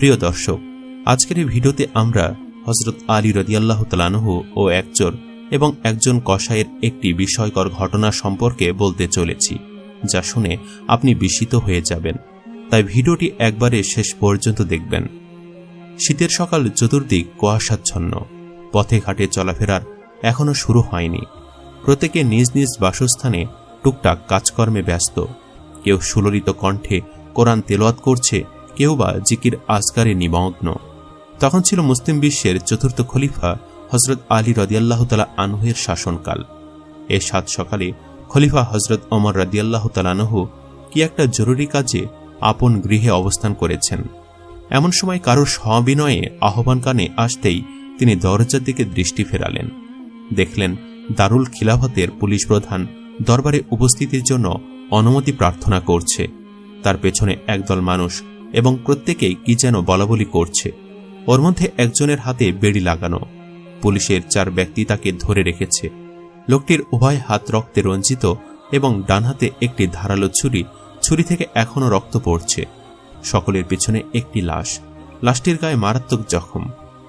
প্রিয় দর্শক, আজকের এই ভিডিওতে আমরা হজরত আলী রদিয়াল্লাহ তালানহু ও একচোর এবং একজন কসাইয়ের একটি বিষয়কর ঘটনা সম্পর্কে বলতে চলেছি, যা শুনে আপনি বিস্মিত হয়ে যাবেন। তাই ভিডিওটি একবারে শেষ পর্যন্ত দেখবেন। শীতের সকাল চতুর্দিক কুয়াশাচ্ছন্ন, পথে ঘাটে চলাফেরার এখনও শুরু হয়নি। প্রত্যেকে নিজ নিজ বাসস্থানে টুকটাক কাজকর্মে ব্যস্ত। কেউ সুললিত কণ্ঠে কোরআন তেলোয়াত করছে কেউ বা জিকির আজকারে নিমগ্ন। তখন ছিল মুসলিম বিশ্বের চতুর্থ খলিফা হজরত আলী রদিয়াল্লাহ তালা আনহের শাসনকাল। এ সাত সকালে খলিফা হজরত অমর রদিয়াল্লাহ তালানহু কি একটা জরুরি কাজে আপন গৃহে অবস্থান করেছেন। এমন সময় কারও সবিনয়ে আহ্বান কানে আসতেই তিনি দরজার দিকে দৃষ্টি ফেরালেন। দেখলেন দারুল খিলাফতের পুলিশ প্রধান দরবারে উপস্থিতির জন্য অনুমতি প্রার্থনা করছে। তার পেছনে একদল মানুষ এবং প্রত্যেকেই কি যেন বলাবলি করছে। ওর মধ্যে একজনের হাতে বেড়ি লাগানো। পুলিশের চার ব্যক্তি তাকে ধরে রেখেছে। লোকটির উভয় হাত রক্তে রঞ্জিত এবং ডান হাতে একটি ধারালো ছুরি ছুরি থেকে এখনও রক্ত পড়ছে। সকলের পিছনে একটি লাশ। লাশটির গায়ে মারাত্মক জখম।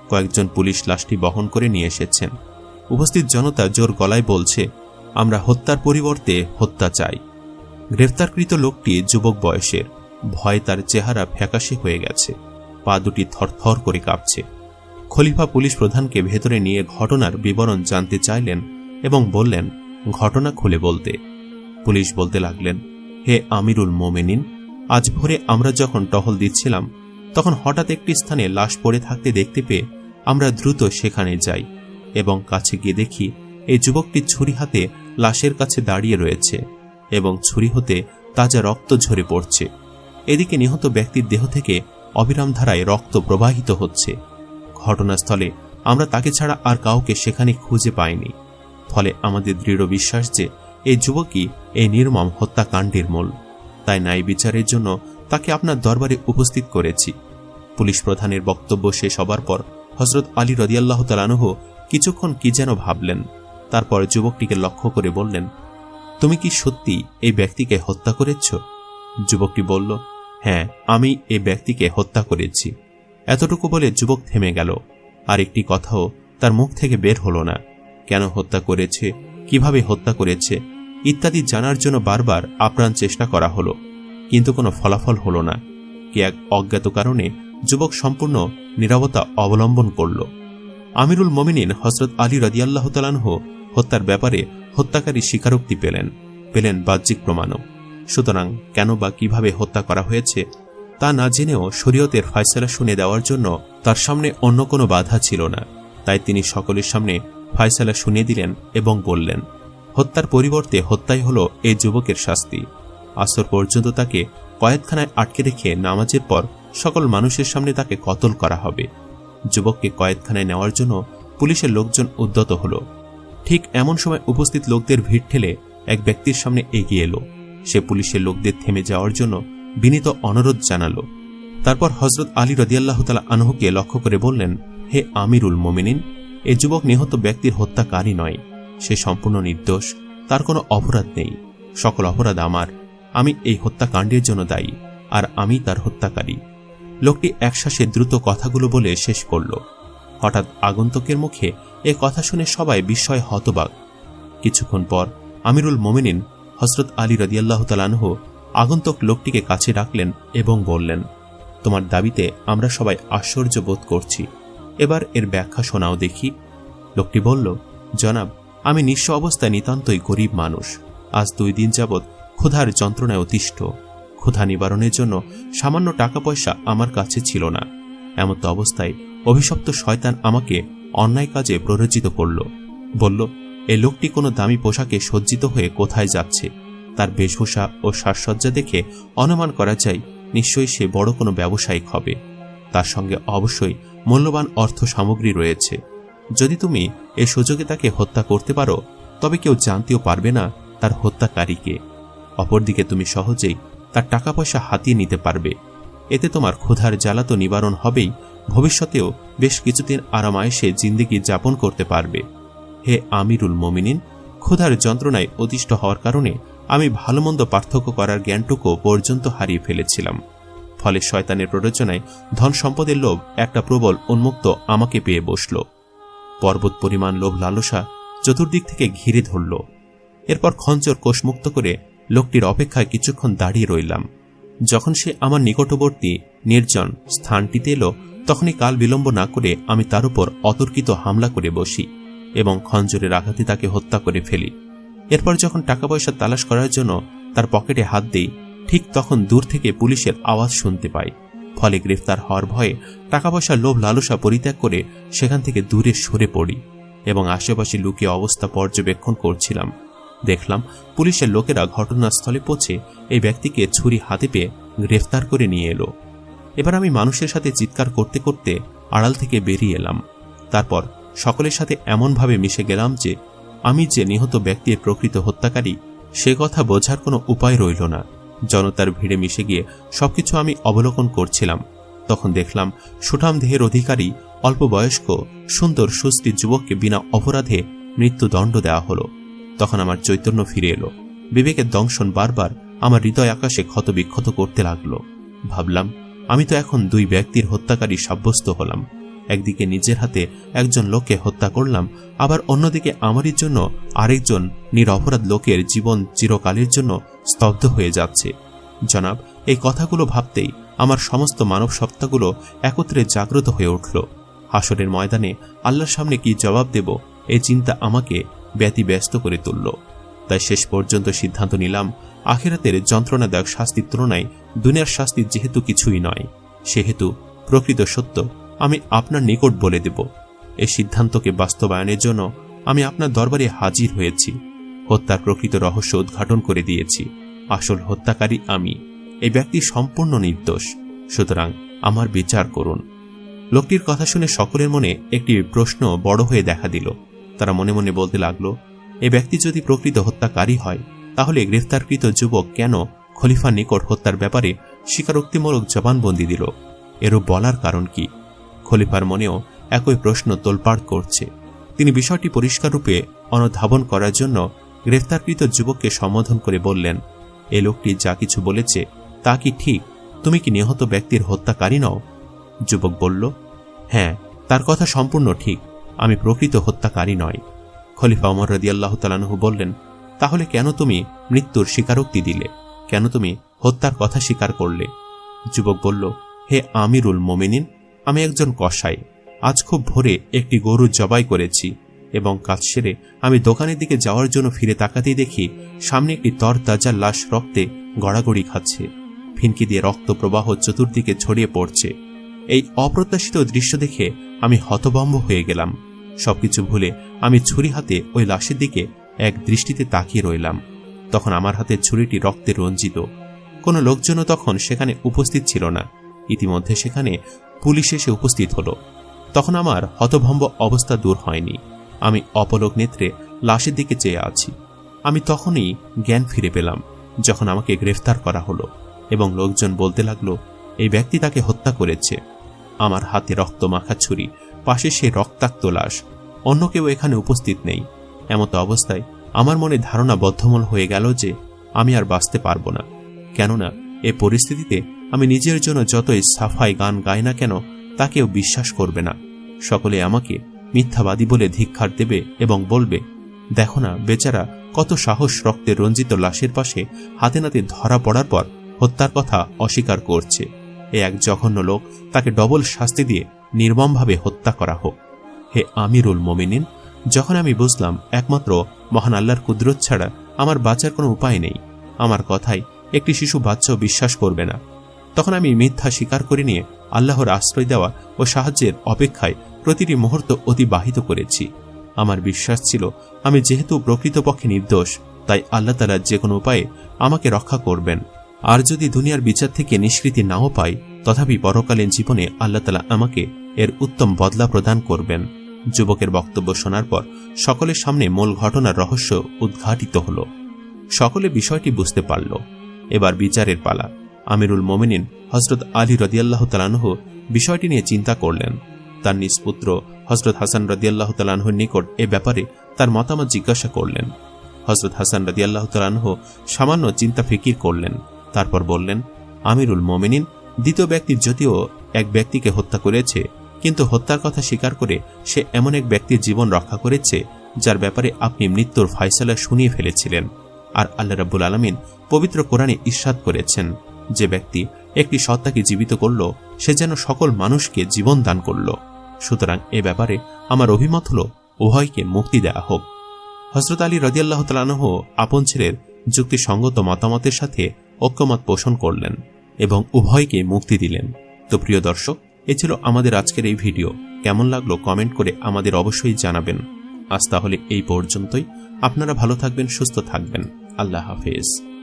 কয়েকজন পুলিশ লাশটি বহন করে নিয়ে এসেছেন। উপস্থিত জনতা জোর গলায় বলছে, আমরা হত্যার পরিবর্তে হত্যা চাই। গ্রেফতারকৃত লোকটি যুবক বয়সের। ভয় তার চেহারা ফ্যাকাশে হয়ে গেছে। পা দুটি থরথর করে কাঁপছে। খলিফা পুলিশ প্রধানকে ভেতরে নিয়ে ঘটনার বিবরণ জানতে চাইলেন এবং বললেন, ঘটনা খুলে বলতে। পুলিশ বলতে লাগলেন, হে আমিরুল মোমেনিন, আজ ভোরে আমরা যখন টহল দিচ্ছিলাম, তখন হঠাৎ একটি স্থানে লাশ পড়ে থাকতে দেখতে পেয়ে আমরা দ্রুত সেখানে যাই এবং কাছে গিয়ে দেখি, এই যুবকটি ছুরি হাতে লাশের কাছে দাঁড়িয়ে রয়েছে এবং ছুরি হতে তাজা রক্ত ঝরে পড়ছে। এদিকে নিহত ব্যক্তির দেহ থেকে অবিরাম ধারায় রক্ত প্রবাহিত হচ্ছে। ঘটনাস্থলে আমরা তাকে ছাড়া আর কাউকে সেখানে খুঁজে পাইনি। ফলে আমাদের দৃঢ় বিশ্বাস যে এই যুবকই এই নির্মম হত্যাকাণ্ডের মূল। তাই ন্যায় বিচারের জন্য তাকে আপনার দরবারে উপস্থিত করেছি। পুলিশ প্রধানের বক্তব্য শেষ হবার পর হজরত আলী রদিয়াল্লাহ তালানহ কিছুক্ষণ কি যেন ভাবলেন। তারপর যুবকটিকে লক্ষ্য করে বললেন, তুমি কি সত্যি এই ব্যক্তিকে হত্যা করেছ? যুবকটি বলল হ্যাঁ আমি এ ব্যক্তিকে হত্যা করেছি। এতটুকু বলে যুবক থেমে গেল। আর একটি কথাও তার মুখ থেকে বের হলো না। কেন হত্যা করেছে? কীভাবে হত্যা করেছে? ইত্যাদি জানার জন্য বারবার আপ্রাণ চেষ্টা করা হলো। কিন্তু কোনো ফলাফল হলো না। কে এক অজ্ঞাত কারণে যুবক সম্পূর্ণ নিরবতা অবলম্বন করল। আমিরুল মমিনিন হজরত আলী রদিয়াল্লাহ তালানহ হত্যার ব্যাপারে হত্যাকারী স্বীকারোক্তি পেলেন। পেলেন বাহ্যিক প্রমাণও। সুতরাং কেন বা কীভাবে হত্যা করা হয়েছে, তা না জেনেও শরীয়তের ফয়সলা শুনে দেওয়ার জন্য তার সামনে অন্য কোনো বাধা ছিল না। তাই তিনি সকলের সামনে ফয়সলা শুনিয়ে দিলেন এবং বললেন, হত্যার পরিবর্তে হত্যাই হল এই যুবকের শাস্তি। আসর পর্যন্ত তাকে কয়েদখানায় আটকে রেখে নামাজের পর সকল মানুষের সামনে তাকে কতল করা হবে। যুবককে কয়েদখানায় নেওয়ার জন্য পুলিশের লোকজন উদ্যত হল। ঠিক এমন সময় উপস্থিত লোকদের ভিড় ঠেলে এক ব্যক্তির সামনে এগিয়ে এলো। সে পুলিশের লোকদের থেমে যাওয়ার জন্য বিনীত অনুরোধ জানালো। তারপর হজরত আলী রদিয়াল্লাহ তালা আনহুকে লক্ষ্য করে বললেন, হে আমিরুল মোমিনিন, এ যুবক নিহত ব্যক্তির হত্যাকারী নয়। সে সম্পূর্ণ নির্দোষ, তার কোনো অপরাধ নেই। সকল অপরাধ আমার। আমি এই হত্যাকাণ্ডের জন্য দায়ী, আর আমি তার হত্যাকারী। লোকটি একশ্বাসে দ্রুত কথাগুলো বলে শেষ করল। হঠাৎ আগন্তকের মুখে এ কথা শুনে সবাই বিস্ময় হতবাক। কিছুক্ষণ পর আমিরুল মোমিনিন হজরত আলী রদিয়াল্লাহ তালানহ আগন্তক লোকটিকে কাছে ডাকলেন এবং বললেন, তোমার দাবিতে আমরা সবাই আশ্চর্য বোধ করছি। এবার এর ব্যাখ্যা শোনাও দেখি। লোকটি বলল, জনাব, আমি নিঃস্ব অবস্থায় নিতান্তই গরিব মানুষ। আজ দুই দিন যাবৎ ক্ষুধার যন্ত্রণায় অতিষ্ঠ। ক্ষুধা নিবারণের জন্য সামান্য টাকা পয়সা আমার কাছে ছিল না। এমত অবস্থায় অভিশপ্ত শয়তান আমাকে অন্যায় কাজে প্ররোচিত করল। বলল এই লোকটি কোনো দামি পোশাকে সজ্জিত হয়ে কোথায় যাচ্ছে? তার বেশভূষা ও সাজসজ্জা দেখে অনুমান করা যায়, নিশ্চয়ই সে বড় কোনো ব্যবসায়িক হবে। তার সঙ্গে অবশ্যই মূল্যবান অর্থ সামগ্রী রয়েছে। যদি তুমি এ সুযোগে তাকে হত্যা করতে পারো, তবে কেউ জানতেও পারবে না তার হত্যাকারীকে অপরদিকে তুমি সহজেই তার টাকা পয়সা হাতিয়ে নিতে পারবে। এতে তোমার ক্ষুধার জ্বালা তো নিবারণ হবেই, ভবিষ্যতেও বেশ কিছুদিন আরামায়েসে জিন্দিগি যাপন করতে পারবে। হে আমিরুল মমিনিন, ক্ষুধার যন্ত্রণায় অতিষ্ঠ হওয়ার কারণে আমি ভালো মন্দ পার্থক্য করার জ্ঞানটুকু পর্যন্ত হারিয়ে ফেলেছিলাম। ফলে শয়তানের প্ররোচনায় ধন সম্পদের লোভ একটা প্রবল উন্মুক্ত আমাকে পেয়ে বসল। পর্বত পরিমাণ লোভ লালসা চতুর্দিক থেকে ঘিরে ধরল। এরপর খঞ্চর কোষমুক্ত করে লোকটির অপেক্ষায় কিছুক্ষণ দাঁড়িয়ে রইলাম। যখন সে আমার নিকটবর্তী, নির্জন স্থানটিতে এলো, তখনই কাল বিলম্ব না করে আমি তার উপর অতর্কিত হামলা করে বসি। এবং খঞ্জরের আঘাতে তাকে হত্যা করে ফেলি। এরপর যখন টাকা পয়সা তালাশ করার জন্য তার পকেটে হাত দিই, ঠিক তখন দূর থেকে পুলিশের আওয়াজ শুনতে পাই। ফলে গ্রেফতার হওয়ার ভয়ে টাকা পয়সার লোভ লালসা পরিত্যাগ করে সেখান থেকে দূরে সরে পড়ি এবং আশেপাশে লুকিয়ে অবস্থা পর্যবেক্ষণ করছিলাম। দেখলাম পুলিশের লোকেরা ঘটনাস্থলে পৌঁছে এই ব্যক্তিকে ছুরি হাতে পেয়ে গ্রেফতার করে নিয়ে এলো। এবার আমি মানুষের সাথে চিৎকার করতে করতে আড়াল থেকে বেরিয়ে এলাম। তারপর সকলের সাথে এমনভাবে মিশে গেলাম যে আমি যে নিহত ব্যক্তির প্রকৃত হত্যাকারী, সে কথা বোঝার কোনো উপায় রইল না। জনতার ভিড়ে মিশে গিয়ে সবকিছু আমি অবলোকন করছিলাম। তখন দেখলাম সুঠাম দেহের অধিকারী অল্প বয়স্ক সুন্দর সুস্থির যুবককে বিনা অপরাধে মৃত্যুদণ্ড দেওয়া হলো। তখন আমার চৈতন্য ফিরে এলো। বিবেকের দংশন বারবার আমার হৃদয় আকাশে ক্ষতবিক্ষত করতে লাগল। ভাবলাম, আমি তো এখন দুই ব্যক্তির হত্যাকারী সাব্যস্ত হলাম। একদিকে নিজের হাতে একজন লোককে হত্যা করলাম, আবার অন্যদিকে আমারই জন্য আরেকজন নিরপরাধ লোকের জীবন চিরকালের জন্য স্তব্ধ হয়ে যাচ্ছে। জনাব, এই কথাগুলো ভাবতেই আমার সমস্ত মানব সত্তাগুলো একত্রে জাগ্রত হয়ে উঠল। হাসরের ময়দানে আল্লাহর সামনে কি জবাব দেব এই চিন্তা আমাকে ব্যতিব্যস্ত করে তুলল। তাই শেষ পর্যন্ত সিদ্ধান্ত নিলাম, আখেরাতের যন্ত্রণাদায়ক শাস্তির তুলনায় দুনিয়ার শাস্তি যেহেতু কিছুই নয়, সেহেতু প্রকৃত সত্য আমি আপনার নিকট বলে দেব। এই সিদ্ধান্তকে বাস্তবায়নের জন্য আমি আপনার দরবারে হাজির হয়েছি। হত্যার প্রকৃত রহস্য উদ্ঘাটন করে দিয়েছি। আসল হত্যাকারী আমি। এই ব্যক্তি সম্পূর্ণ নির্দোষ। সুতরাং আমার বিচার করুন। লোকটির কথা শুনে সকলের মনে একটি প্রশ্ন বড় হয়ে দেখা দিল। তারা মনে মনে বলতে লাগল, এ ব্যক্তি যদি প্রকৃত হত্যাকারী হয়, তাহলে গ্রেফতারকৃত যুবক কেন খলিফা নিকট হত্যার ব্যাপারে স্বীকারোক্তিমূলক জবানবন্দি দিল? এরূপ বলার কারণ কি? খলিফার মনেও একই প্রশ্ন তোলপাড় করছে। তিনি বিষয়টি পরিষ্কার রূপে অনুধাবন করার জন্য গ্রেফতারকৃত যুবককে সম্বোধন করে বললেন, এ লোকটি যা কিছু বলেছে, তা কি ঠিক? তুমি কি নিহত ব্যক্তির হত্যাকারী নও? যুবক বলল হ্যাঁ তার কথা সম্পূর্ণ ঠিক, আমি প্রকৃত হত্যাকারী নয় খলিফা অমর রদিয়াল্লাহ তালানহু বললেন, তাহলে কেন তুমি মৃত্যুর স্বীকারোক্তি দিলে? কেন তুমি হত্যার কথা স্বীকার করলে? যুবক বলল, হে আমিরুল মোমিনিন আমি একজন কসাই। আজ খুব ভোরে একটি গরু জবাই করেছি এবং কাজ সেরে আমি দোকানের দিকে যাওয়ার জন্য ফিরে তাকাতেই দেখি সামনে একটি তরতাজা লাশ রক্তে গড়াগড়ি খাচ্ছে। ফিনকি দিয়ে রক্ত প্রবাহ চতুর্দিকে ছড়িয়ে পড়ছে। এই অপ্রত্যাশিত দৃশ্য দেখে আমি হতভম্ব হয়ে গেলাম। সবকিছু ভুলে আমি ছুরি হাতে ওই লাশের দিকে এক দৃষ্টিতে তাকিয়ে রইলাম। তখন আমার হাতে ছুরিটি রক্তে রঞ্জিত। কোনো লোকজনও তখন সেখানে উপস্থিত ছিল না। ইতিমধ্যে সেখানে পুলিশ এসে উপস্থিত হলো। তখন আমার হতভম্ব অবস্থা দূর হয়নি। আমি অপলক নেত্রে লাশের দিকে চেয়ে আছি। আমি তখনই জ্ঞান ফিরে পেলাম, যখন আমাকে গ্রেফতার করা হলো এবং লোকজন বলতে লাগল, এই ব্যক্তি তাকে হত্যা করেছে। আমার হাতে রক্ত মাখা ছুরি, পাশে সে রক্তাক্ত লাশ। অন্য কেউ এখানে উপস্থিত নেই। এমতো অবস্থায় আমার মনে ধারণা বদ্ধমূল হয়ে গেল যে আমি আর বাঁচতে পারব না। কেননা, এ পরিস্থিতিতে আমি নিজের জন্য যতই সাফাই গান গাই না কেন, তাকেও বিশ্বাস করবে না। সকলে আমাকে মিথ্যাবাদী বলে ধিক্ষার দেবে এবং বলবে, দেখো না, বেচারা কত সাহস রক্তে রঞ্জিত লাশের পাশে হাতে নাতে ধরা পড়ার পর হত্যার কথা অস্বীকার করছে। এ এক জঘন্য লোক তাকে ডবল শাস্তি দিয়ে নির্মমভাবে হত্যা করা হোক। হে আমিরুল মোমিনিন, যখন আমি বুঝলাম একমাত্র মহান আল্লাহর কুদরত ছাড়া আমার বাঁচার কোনো উপায় নেই, আমার কথাই একটি শিশু বাচ্চাও বিশ্বাস করবে না। তখন আমি মিথ্যা স্বীকার করে নিয়ে আল্লাহর আশ্রয় দেওয়া ও সাহায্যের অপেক্ষায় প্রতিটি মুহূর্ত অতিবাহিত করেছি। আমার বিশ্বাস ছিল, আমি যেহেতু প্রকৃতপক্ষে নির্দোষ, তাই আল্লাহ তালা যে কোনো উপায়ে আমাকে রক্ষা করবেন। আর যদি দুনিয়ার বিচার থেকে নিষ্কৃতি নাও পাই, তথাপি পরকালীন জীবনে আল্লাহ তালা আমাকে এর উত্তম বদলা প্রদান করবেন। যুবকের বক্তব্য শোনার পর সকলের সামনে মূল ঘটনার রহস্য উদ্ঘাটিত হল। সকলে বিষয়টি বুঝতে পারল। এবার বিচারের পালা। আমিরুল মোমিনিন হজরত আলী রদিয়াল্লাহ তালানহ বিষয়টি নিয়ে চিন্তা করলেন। তার নিজ পুত্র হজরত হাসান রদিয়াল্লাহ তালানহর নিকট এ ব্যাপারে তার মতামত জিজ্ঞাসা করলেন। হজরত হাসান রদিয়াল্লাহ তালানহ সামান্য চিন্তা ফিকির করলেন। তারপর বললেন, আমিরুল মোমিনিন, দ্বিতীয় ব্যক্তি যদিও এক ব্যক্তিকে হত্যা করেছে, কিন্তু হত্যার কথা স্বীকার করে সে এমন এক ব্যক্তির জীবন রক্ষা করেছে, যার ব্যাপারে আপনি মৃত্যুর ফায়সালা শুনিয়ে ফেলেছিলেন। আর আল্লাহ রাব্বুল আলমিন পবিত্র কোরআনে ইস্বাদ করেছেন। যে ব্যক্তি একটি সত্তাকে জীবিত করল, সে যেন সকল মানুষকে জীবন দান করল। সুতরাং এ ব্যাপারে আমার অভিমত হল, উভয়কে মুক্তি দেয়া হোক। হজরত আলী রদিয়াল্লাহ তালানহ আপন ছেলের যুক্তিসঙ্গত মতামতের সাথে ঐক্যমত পোষণ করলেন এবং উভয়কে মুক্তি দিলেন। তো প্রিয় দর্শক, এ ছিল আমাদের আজকের এই ভিডিও। কেমন লাগল কমেন্ট করে আমাদের অবশ্যই জানাবেন। আজ তাহলে এই পর্যন্তই। আপনারা ভালো থাকবেন, সুস্থ থাকবেন। আল্লাহ হাফেজ।